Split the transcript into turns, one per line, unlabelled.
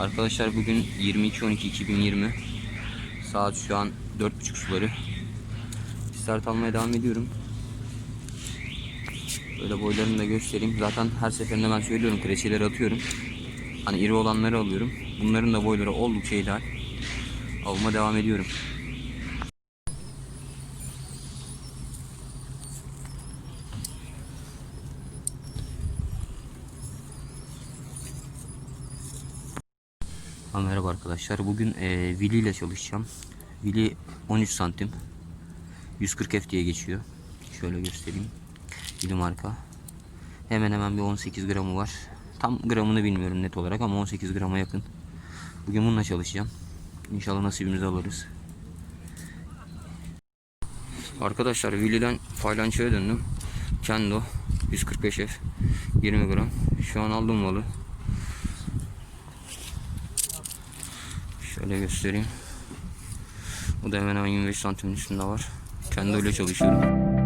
Arkadaşlar bugün 22.12.2020 Saat şu an 4.30 suları. Start almaya devam ediyorum. Böyle boylarını da göstereyim. Zaten her seferinde ben söylüyorum kreşeleri atıyorum. Hani iri olanları alıyorum. Bunların da boyları oldukça ideal. Avıma devam ediyorum Ha, Merhaba arkadaşlar. Bugün e, Willy ile çalışacağım. Willy 13 santim. 140 F diye geçiyor. Şöyle göstereyim. Willy marka. Hemen hemen bir 18 gramı var. Tam gramını bilmiyorum net olarak ama 18 grama yakın. Bugün bununla çalışacağım. İnşallah nasibimizi alırız. Arkadaşlar Willy'den Faylanço'ya döndüm. Kendo 145 F 20 gram. Şu an aldım malı. Şöyle göstereyim. Bu da hemen hemen 25 santimin üstünde var. Kendi öyle çalışıyorum.